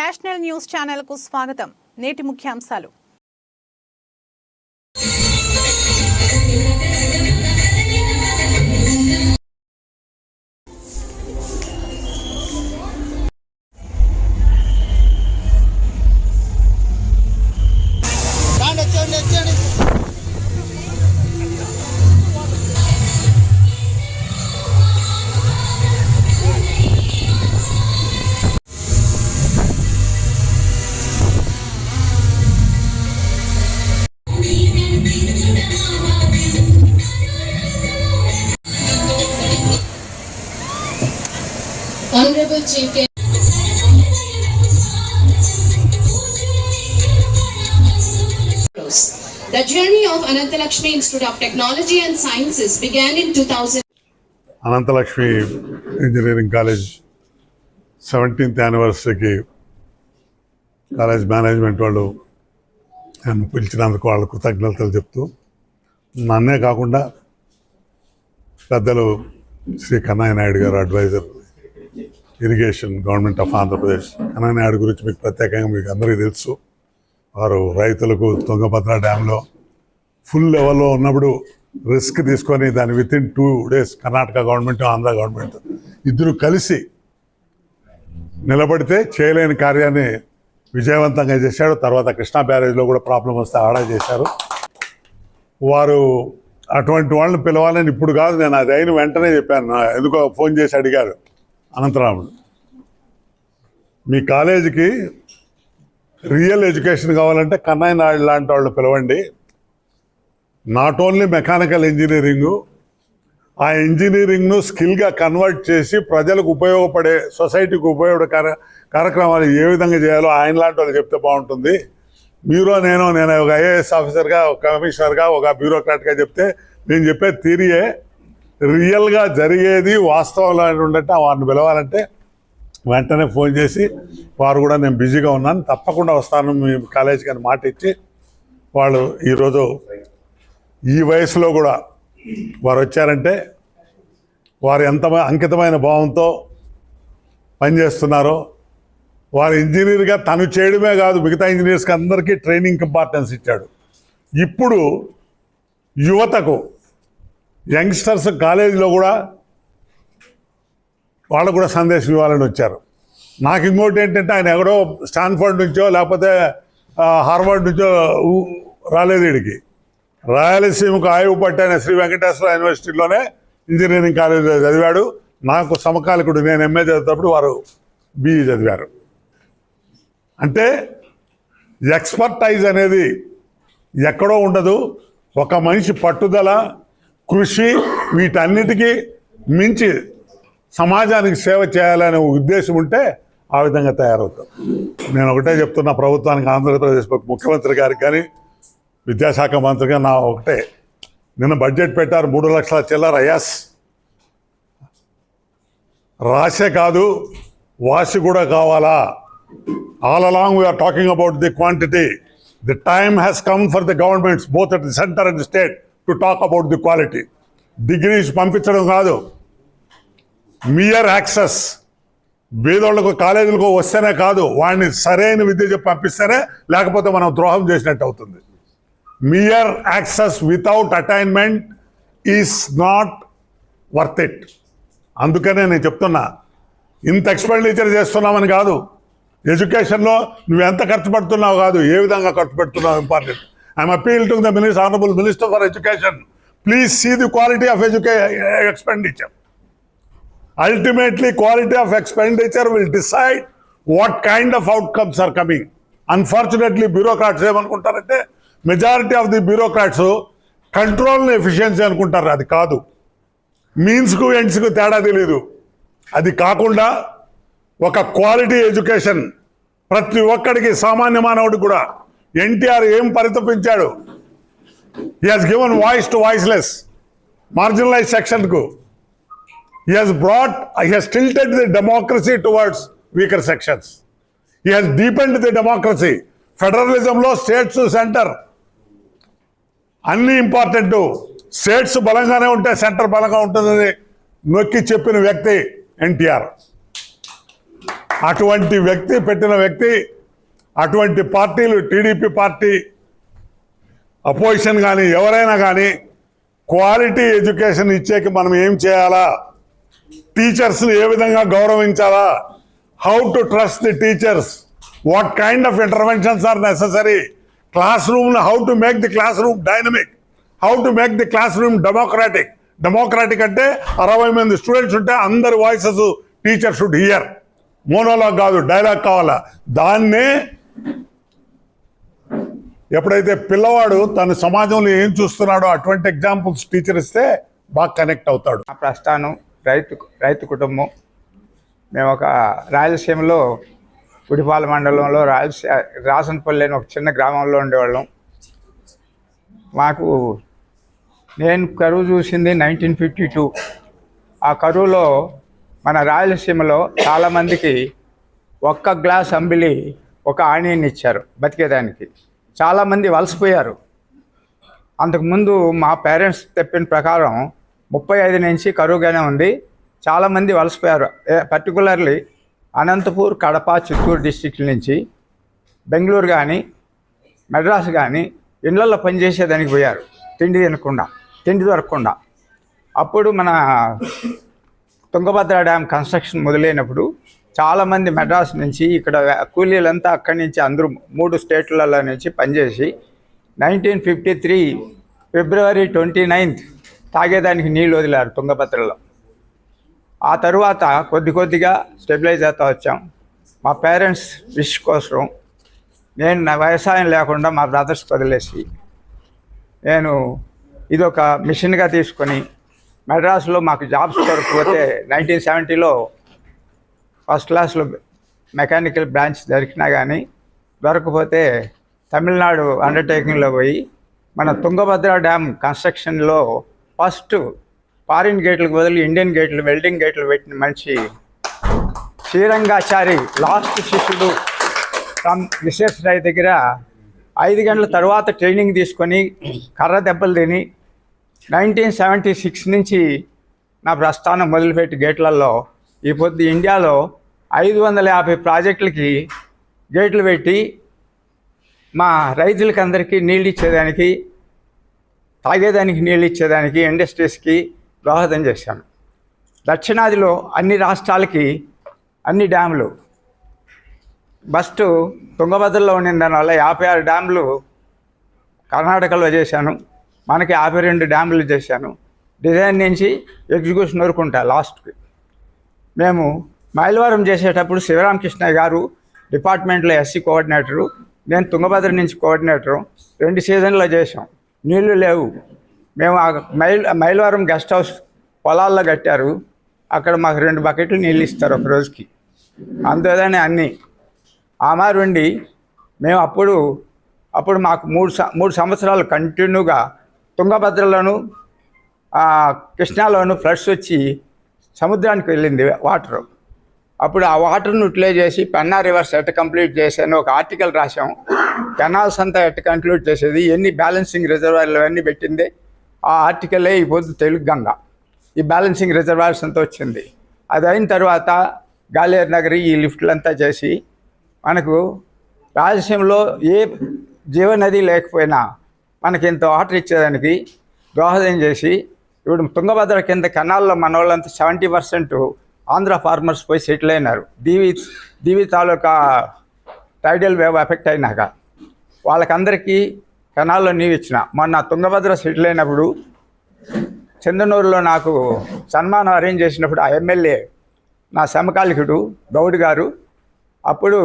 National news ఛానల్కు స్వాగతం. నేటి ముఖ్యాంశాలు. Honorable The journey of Anantalakshmi Institute of Technology and Sciences began in 2000. Ananthalakshmi engineering college seventeenth యానివర్సరీకి college management వాళ్ళు నన్ను పిలిచినందుకు వాళ్ళ కృతజ్ఞతలు చెప్తూ నన్నే కాకుండా పెద్దలు Shri Kannaiah Naidu garu adviser irrigation government of Andhra Pradesh. Kannaiah గురించి మీకు ప్రత్యేకంగా మీకు అందరికీ తెలుసు. వారు రైతులకు తుంగభద్ర డ్యాంలో ఫుల్ లెవెల్లో ఉన్నప్పుడు రిస్క్ తీసుకొని దాని with in two days Karnataka government Andhra government ఇద్దరు కలిసి నిలబడితే చేయలేని కార్యాన్ని విజయవంతంగా చేశాడు. తర్వాత కృష్ణా బ్యారేజ్లో కూడా ప్రాబ్లం వస్తే ఆడా చేశారు. వారు అటువంటి వాళ్ళని పిలవాలని ఇప్పుడు కాదు నేను అది అయిన వెంటనే చెప్పాను. ఎందుకో ఫోన్ చేసి అడిగారు. అనంతరాముడు. మీ కాలేజీకి రియల్ ఎడ్యుకేషన్ కావాలంటే కన్నయ్య నాయుడు లాంటి వాళ్ళు పిలవండి. నాట్ ఓన్లీ మెకానికల్ ఇంజనీరింగు ఆ ఇంజనీరింగ్ను స్కిల్గా కన్వర్ట్ చేసి ప్రజలకు ఉపయోగపడే సొసైటీకి ఉపయోగపడే కార్యక్రమాలు ఏ విధంగా చేయాలో ఆయన లాంటి వాళ్ళు చెప్తే బాగుంటుంది. మీరు నేను నేను ఒక ఐఏఎస్ ఆఫీసర్గా ఒక కమిషనర్గా ఒక బ్యూరోక్రాట్గా చెప్తే నేను చెప్పే థిరీయే రియల్గా జరిగేది వాస్తవంలో ఉండటం వారిని పిలవాలంటే వెంటనే ఫోన్ చేసి వారు కూడా నేను బిజీగా ఉన్నాను తప్పకుండా వస్తాను మీ కాలేజీకి అని మాట ఇచ్చి వాళ్ళు ఈరోజు ఈ వయసులో కూడా వారు వచ్చారంటే వారు ఎంత అంకితమైన భావంతో పనిచేస్తున్నారో వారు ఇంజనీర్గా తను చేయడమే కాదు మిగతా ఇంజనీర్స్కి అందరికీ ట్రైనింగ్ ఇంపార్టెన్స్ ఇచ్చాడు. ఇప్పుడు యువతకు యంగ్స్టర్స్ కాలేజీలో కూడా వాళ్ళకు కూడా సందేశం ఇవ్వాలని వచ్చారు. నాకు ఇంకోటి ఏంటంటే ఆయన ఎవడో స్టాన్ఫర్డ్ నుంచో లేకపోతే హార్వర్డ్ నుంచో రాలేదు వీడికి రాయలసీమకు ఆయువు పట్టిన శ్రీ వెంకటేశ్వర యూనివర్సిటీలోనే ఇంజనీరింగ్ కాలేజీలో చదివాడు. నాకు సమకాలికుడు నేను ఎంఏ చదివేటప్పుడు వారు బీఈ చదివారు. అంటే ఎక్స్పర్టైజ్ అనేది ఎక్కడో ఉండదు. ఒక మనిషి పట్టుదల కృషి వీటన్నిటికీ మించి సమాజానికి సేవ చేయాలనే ఉద్దేశం ఉంటే ఆ విధంగా తయారవుతాం. నేను ఒకటే చెప్తున్నా ప్రభుత్వానికి ఆంధ్రప్రదేశ్ ముఖ్యమంత్రి గారికి కానీ విద్యాశాఖ మంత్రిగా నా ఒకటే. నిన్న బడ్జెట్ పెట్టారు మూడు లక్షల చిల్లర. ఎస్ రాసే కాదు వాసి కూడా కావాలా? All along we are talking about the quantity the time has come for the governments both at the centre and state to talk about the quality degrees పంపించడం కాదు. మియర్ యాక్సెస్ బీదోళ్ళకు కాలేజీలకు వస్తేనే కాదు వాడిని సరైన విద్య చెప్పి పంపిస్తేనే లేకపోతే మనం ద్రోహం చేసినట్టు అవుతుంది. Mere access without attainment is not worth it అందుకనే నేను చెప్తున్నా ఇంత ఎక్స్పెండిచర్ చేస్తున్నామని కాదు. ఎడ్యుకేషన్లో నువ్వు ఎంత ఖర్చు పెడుతున్నావు కాదు ఏ విధంగా ఖర్చు పెడుతున్నావు important I'm appeal to the minister honourable minister for education please see the quality of ఎడ్యుకే expenditure ultimately quality of expenditure will decide what kind of outcomes are coming. Unfortunately bureaucrats ఏమనుకుంటారంటే మెజారిటీ ఆఫ్ ది బ్యూరోక్రాట్స్ కంట్రోల్ని efficiency అనుకుంటారు. అది కాదు. మీన్స్కు ఎండ్స్కు తేడా తెలియదు అది కాకుండా ఒక క్వాలిటీ ఎడ్యుకేషన్ ప్రతి ఒక్కడికి సామాన్య మానవుడికి కూడా ఎన్టీఆర్ ఏం పరితపించాడు? He has given voice to voiceless marginalise సెక్షన్కు he has brought he has tilted the democracy towards weaker sections he has deepened the democracy ఫెడరలిజంలో states centre అన్ని ఇంపార్టెంట్ స్టేట్స్ బలంగానే ఉంటే సెంటర్ బలంగా ఉంటుందని నొక్కి చెప్పిన వ్యక్తి ఎన్టీఆర్. అటువంటి వ్యక్తి పెట్టిన వ్యక్తి అటువంటి పార్టీలు టీడీపీ పార్టీ అపోజిషన్ కానీ ఎవరైనా కానీ క్వాలిటీ ఎడ్యుకేషన్ ఇచ్చేకి మనం ఏం చేయాలా? టీచర్స్ని ఏ విధంగా గౌరవించాలా? How to trust the teachers what kind of interventions are necessary class రూమ్ను how to make the classroom dynamic how to make the classroom democratic democratic అంటే అరవై మంది స్టూడెంట్స్ ఉంటే అందరి voices teacher should hear monologue కాదు dialogue కావాలా? దాన్నే ఎప్పుడైతే పిల్లవాడు తన సమాజంలో ఏం చూస్తున్నాడో అటువంటి ఎగ్జాంపుల్స్ టీచర్ ఇస్తే బాగా కనెక్ట్ అవుతాడు. మా ప్రస్థానం రైతు రైతు కుటుంబం. మేము ఒక రాయలసీమలో గుడిపాల మండలంలో రాయలసీ రాసనపల్లి అని ఒక చిన్న గ్రామంలో ఉండేవాళ్ళం. మాకు నేను కరువు చూసింది నైన్టీన్ ఫిఫ్టీ టూ ఆ కరువులో మన రాయలసీమలో చాలామందికి ఒక్క గ్లాస్ అంబిలి ఒక ఆనియన్ ఇచ్చారు బతికేదానికి. చాలామంది వలసపోయారు. అంతకుముందు మా పేరెంట్స్ చెప్పిన ప్రకారం ముప్పై ఐదు నుంచి కరువుగానే ఉంది. చాలామంది వలసపోయారు. పర్టికులర్లీ అనంతపూర్ కడప చిత్తూరు డిస్టిక్ల నుంచి బెంగళూరు కానీ మెడ్రాస్ కానీ ఇళ్ళలో పనిచేసేదానికి పోయారు. తిండి తినకుండా తిండి దొరకకుండా. అప్పుడు మన తుంగభద్ర డ్యామ్ కన్స్ట్రక్షన్ మొదలైనప్పుడు చాలామంది మెడ్రాస్ నుంచి ఇక్కడ కూలీలంతా అక్కడి నుంచి అందరూ మూడు స్టేట్లలో నుంచి పనిచేసి nineteen fifty three February twenty ninth తాగేదానికి నీళ్ళు వదిలారు తుంగభద్రలో. ఆ తర్వాత కొద్ది కొద్దిగా స్టెబిలైజ్ అవుతా వచ్చాం. మా పేరెంట్స్ విష్ కోసం నేను నా వ్యవసాయం లేకుండా మా బ్రదర్స్ వదిలేసి నేను ఇదొక మిషన్గా తీసుకొని మెడ్రాస్లో మాకు జాబ్స్ దొరకకపోతే నైన్టీన్ సెవెంటీలో ఫస్ట్ క్లాస్లో మెకానికల్ బ్రాంచ్ దొరికినా కానీ దొరకపోతే తమిళనాడు అండర్టేకింగ్లో పోయి మన తుంగభద్ర డ్యామ్ కన్స్ట్రక్షన్లో ఫస్ట్ ఫారిన్ గేట్లకు బదులు ఇండియన్ గేట్లు వెల్డింగ్ గేట్లు పెట్టిన మనిషి శ్రీరంగాచారి లాస్ట్ శిష్యుడు ఫ్రమ్ రాయ్ దగ్గర ఐదు గంటల తర్వాత ట్రైనింగ్ తీసుకొని కర్ర దెబ్బలు తిని నైన్టీన్ సెవెంటీ సిక్స్ నుంచి నా ప్రస్థానం మొదలుపెట్టి గేట్లలో ఈ పొద్దు ఇండియాలో ఐదు వందల యాభై ప్రాజెక్టులకి గేట్లు పెట్టి మా రైతులకి అందరికీ నీళ్ళు ఇచ్చేదానికి తాగేదానికి నీళ్ళు ఇచ్చేదానికి ఇండస్ట్రీస్కి దోహదం చేశాను. దక్షిణాదిలో అన్ని రాష్ట్రాలకి అన్ని డ్యాములు. బస్టు తుంగభద్రలో ఉండిన దానివల్ల యాభై ఆరు డ్యాములు కర్ణాటకలో చేశాను. మనకి యాభై రెండు డ్యాములు చేశాను. డిజైన్ నుంచి ఎగ్జిక్యూషన్ వరకు ఉంటా లాస్ట్కి. మేము మైలవరం చేసేటప్పుడు శివరామకృష్ణ గారు డిపార్ట్మెంట్లో ఎస్సీ కోఆర్డినేటరు నేను తుంగభద్ర నుంచి కోఆర్డినేటరు రెండు సీజన్లో చేసాం నీళ్ళు లేవు. మేము ఆ మైల్ మైలవరం గెస్ట్ హౌస్ పొలాల్లో కట్టారు. అక్కడ మాకు రెండు బకెట్లు నీళ్ళు ఇస్తారు ఒక రోజుకి. అందువల్లనే అన్నీ. ఆమారు ఉండి మేము అప్పుడు అప్పుడు మాకు మూడు మూడు సంవత్సరాలు కంటిన్యూగా తుంగభద్రలోను కృష్ణాలోను ఫ్లడ్స్ వచ్చి సముద్రానికి వెళ్ళింది వాటర్. అప్పుడు ఆ వాటర్ను యూటిలైజ్ చేసి పెన్నా రివర్స్ ఎట్ కంప్లీట్ చేసాను ఒక ఆర్టికల్ రాసాం కెనాల్స్ అంతా ఎట్ కంక్లూడ్ చేసేది ఎన్ని బ్యాలెన్సింగ్ రిజర్వాయర్లు అన్నీ పెట్టింది ఆ ఆర్టికలే ఈ పొద్దు తెలుగు గంగ ఈ బ్యాలెన్సింగ్ రిజర్వాయర్స్ అంతా వచ్చింది. అది అయిన తర్వాత గాలేరు నగరి ఈ లిఫ్ట్లంతా చేసి మనకు రాయలసీమలో ఏ జీవనది లేకపోయినా మనకి ఇంత వాటర్ ఇచ్చేదానికి దోహదం చేసి ఇప్పుడు తుంగభద్ర కింద కెనాల్లో మన వాళ్ళంతా సెవెంటీ పర్సెంట్ ఆంధ్ర ఫార్మర్స్ పోయి సెటిల్ అయినారు. Divi Divi taluka tidal wave effect అయినాక వాళ్ళకందరికీ కెనాల్లో నీళ్ళు ఇచ్చిన. మొన్న తుంగభద్ర సెటిల్ అయినప్పుడు చందనూరులో నాకు సన్మానం అరేంజ్ చేసినప్పుడు ఆ ఎమ్మెల్యే నా సమకాలికుడు గౌడ్ గారు అప్పుడు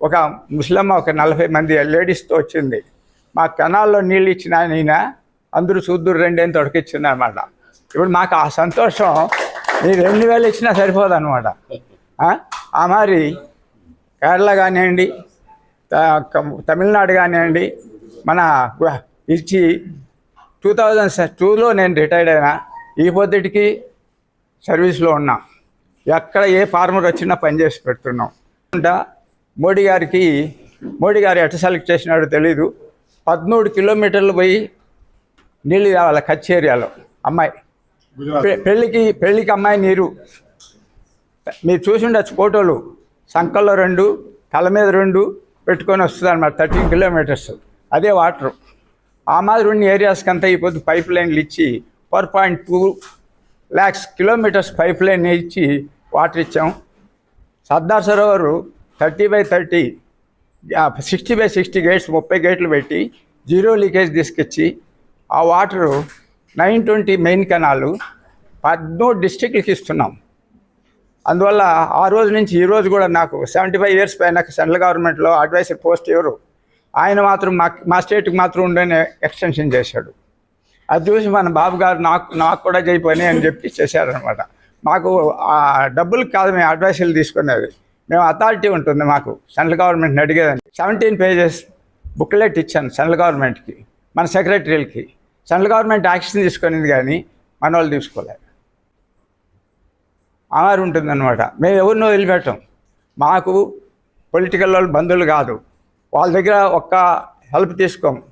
ఒక ముస్లమ్మ ఒక నలభై మంది లేడీస్తో వచ్చింది. మా కెనాల్లో నీళ్ళు ఇచ్చిన ఆయన అందరూ చూద్దరు రెండేం తొడకిచ్చింది అనమాట ఇప్పుడు మాకు ఆ సంతోషం నీకు రెండు వేలు ఇచ్చినా సరిపోదు అనమాట ఆ మరి కేరళ కానివ్వండి తమిళనాడు కానివ్వండి మన ఇచ్చి టూ థౌజండ్ టూలో నేను రిటైర్డ్ అయినా ఈ పొద్దుటికి సర్వీస్లో ఉన్నా. ఎక్కడ ఏ ఫార్మర్ వచ్చినా పనిచేసి పెడుతున్నాం. ఉంటా మోడీ గారికి మోడీ గారు ఎట్ట సెలెక్ట్ చేసినాడో తెలీదు. పదమూడు కిలోమీటర్లు పోయి నీళ్ళు కావాలి కచ్చేరియాలో అమ్మాయి. పెళ్ళికి పెళ్ళికి అమ్మాయి నీరు మీరు చూసి ఉండొచ్చు ఫోటోలు. సంకల్లో రెండు తల మీద రెండు పెట్టుకొని వస్తుంది అనమాట థర్టీన్ కిలోమీటర్స్. అదే వాటర్. ఆ మాదిరి ఉన్న ఏరియాస్కి అంతా ఈ పైప్ లైన్లు ఇచ్చి four point two lakhs kilometres pipe line ఇచ్చి వాటర్ ఇచ్చాం. Sardar Sarovar thirty by thirty sixty by sixty gates ముప్పై గేట్లు పెట్టి జీరో లీకేజ్ తీసుకొచ్చి ఆ water nine twenty main canal పద్మూడు డిస్టిక్లకి ఇస్తున్నాం. అందువల్ల ఆ రోజు నుంచి ఈ రోజు కూడా నాకు సెవెంటీ ఫైవ్ ఇయర్స్ పైన సెంట్రల్ గవర్నమెంట్లో అడ్వైజర్ పోస్ట్ ఎవరు? ఆయన మాత్రం మా మా స్టేట్కి మాత్రం ఉండని ఎక్స్టెన్షన్ చేశాడు. అది చూసి మన బాబు గారు నాకు నాకు కూడా చేయిపోయి అని చెప్పి చేశారనమాట మాకు ఆ డబ్బులు కాదు మేము అడ్వైసులు తీసుకునేది. మేము అథారిటీ ఉంటుంది మాకు సెంట్రల్ గవర్నమెంట్ని అడిగేదండి సెవెంటీన్ పేజెస్ బుక్లెట్ ఇచ్చాను సెంట్రల్ గవర్నమెంట్కి మన సెక్రటరీలకి. సెంట్రల్ గవర్నమెంట్ యాక్షన్ తీసుకునేది కానీ మన వాళ్ళు తీసుకోలేదు. అమారు ఉంటుందన్నమాట. మేము ఎవరినో వదిలిపెట్టాం. మాకు పొలిటికల్ వాళ్ళు బంధువులు కాదు. వాళ్ళ దగ్గర ఒక్క హెల్ప్ తీసుకోం.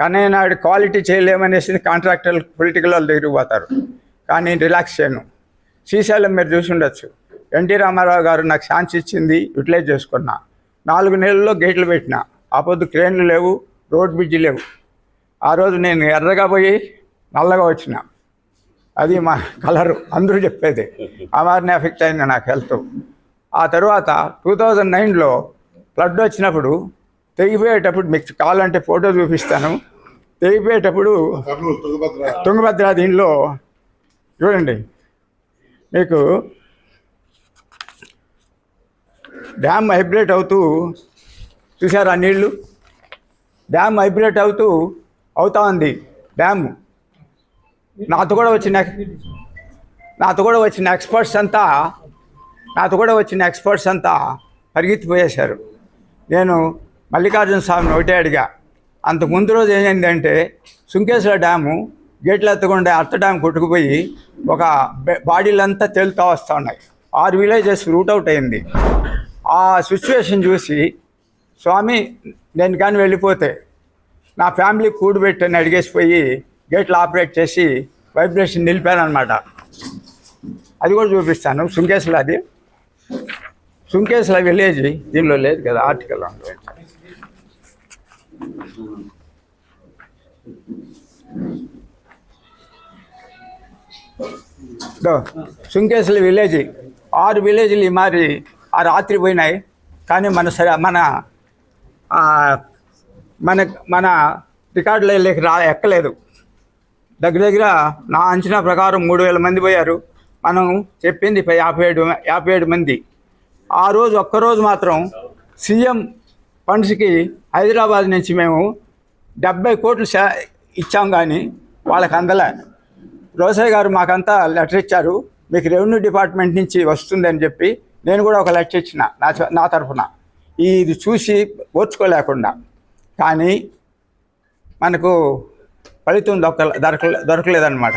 కానీ నాడు క్వాలిటీ చేయలేమనేసి కాంట్రాక్టర్లు పొలిటికల్ వాళ్ళ దగ్గరికి పోతారు. కానీ రిలాక్స్ చేయను. శ్రీశైలం మీరు చూసి ఉండొచ్చు. ఎన్టీ రామారావు గారు నాకు ఛాన్స్ ఇచ్చింది యూటిలైజ్ చేసుకున్నా. నాలుగు నెలల్లో గేట్లు పెట్టిన. ఆ పొద్దు క్రేన్లు లేవు రోడ్ బ్రిడ్జి లేవు. ఆ రోజు నేను ఎర్రగా పోయి నల్లగా వచ్చిన. అది మా కలరు అందరూ చెప్పేది. ఆ ఎఫెక్ట్ అయింది నాకు హెల్త్. ఆ తర్వాత టూ థౌజండ్ నైన్లో ఫ్లడ్ వచ్చినప్పుడు తెగిపోయేటప్పుడు మీకు కావాలంటే ఫోటో చూపిస్తాను. తెగిపోయేటప్పుడు తుంగభద్ర దీనిలో చూడండి మీకు డ్యామ్ హైబ్రేట్ అవుతూ చూసారా నీళ్ళు డ్యామ్ హైబ్రేట్ అవుతూ అవుతా ఉంది డ్యామ్ నాతో కూడా వచ్చిన నాతో కూడా వచ్చిన ఎక్స్పర్ట్స్ అంతా నాతో కూడా వచ్చిన ఎక్స్పర్ట్స్ అంతా పరిగెత్తిపోయేశారు. నేను మల్లికార్జున స్వామిని ఒకటే అడిగా అంత ముందు రోజు ఏమైందంటే సుంకేశ్వర డ్యాము గేట్లు ఎత్తకుండా అత్త డ్యామ్ కొట్టుకుపోయి ఒక బాడీలంతా తేలుతా వస్తూ ఉన్నాయి ఆరు విలేజెస్ రూట్ అవుట్ అయింది. ఆ సిచ్యువేషన్ చూసి స్వామి నేను కానీ వెళ్ళిపోతే నా ఫ్యామిలీ కూడబెట్టని అడిగేసిపోయి గేట్లు ఆపరేట్ చేసి వైబ్రేషన్ నిలిపాను అనమాట అది కూడా చూపిస్తాను. సుంకేశ్వర అది. సుంకేశ్వర విలేజ్ దీనిలో లేదు కదా ఆర్టికల్ సుంకేశ్వర విలేజ్. ఆరు విలేజ్లు ఈ మారి ఆ రాత్రి పోయినాయి. కానీ మన సరే మన మన మన రికార్డులకి రా ఎక్కలేదు. దగ్గర దగ్గర నా అంచనా ప్రకారం మూడు వేల మంది పోయారు. మనం చెప్పింది యాభై ఏడు యాభై ఏడు మంది. ఆ రోజు ఒక్కరోజు మాత్రం సీఎం ఫండ్స్కి హైదరాబాద్ నుంచి మేము డెబ్బై కోట్లు ఇచ్చాం కానీ వాళ్ళకి అందలే. రోసయ్య గారు మాకంతా లెటర్ ఇచ్చారు. మీకు రెవెన్యూ డిపార్ట్మెంట్ నుంచి వస్తుందని చెప్పి నేను కూడా ఒక లెటర్ ఇచ్చిన నా నా తరఫున. ఇది చూసి ఓర్చుకోలేకుండా. కానీ మనకు ఫలితం దొరక దొరకలే దొరకలేదన్నమాట.